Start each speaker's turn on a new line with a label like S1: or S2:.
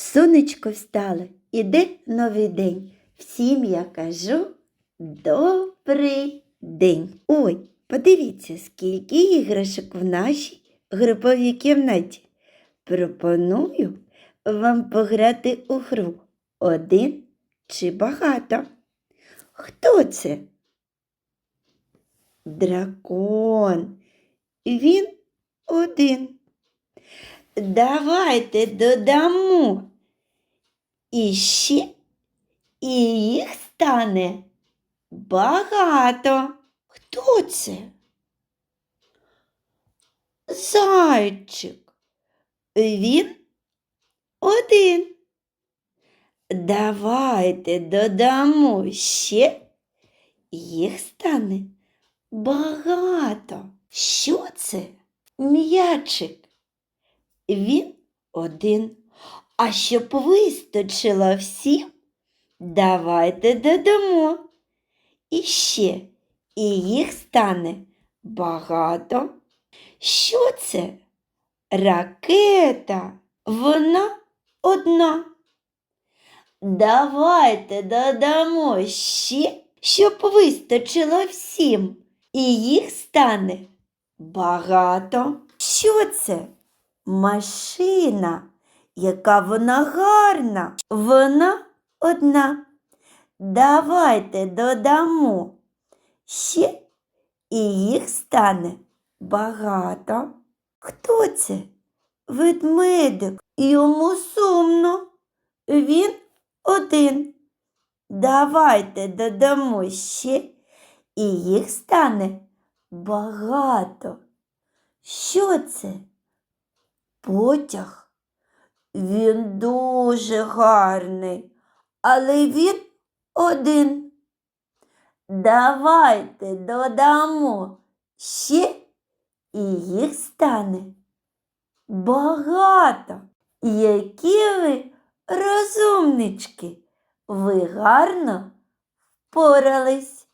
S1: Сонечко встало, іде новий день. Всім я кажу добрий день. Ой, подивіться, скільки іграшок в нашій груповій кімнаті. Пропоную вам пограти у гру один чи багато. Хто це? Дракон. Він один. Давайте додамо іще, і їх стане багато. Хто це? Зайчик. Він один. Давайте додамо ще, їх стане багато. Що це? М'ячик. Він один. А щоб вистачило всім, давайте додамо. І ще, і їх стане багато. Що це? Ракета. Вона одна. Давайте додамо ще, щоб вистачило всім, і їх стане багато. Що це? Машина, яка вона гарна. Вона одна. Давайте додамо ще, і їх стане багато. Хто це? Ведмедик. Йому сумно. Він один. Давайте додамо ще, і їх стане багато. Що це? Потяг. Він дуже гарний, але він один. Давайте додамо ще, і їх стане багато. Які ви розумнички, ви гарно впорались.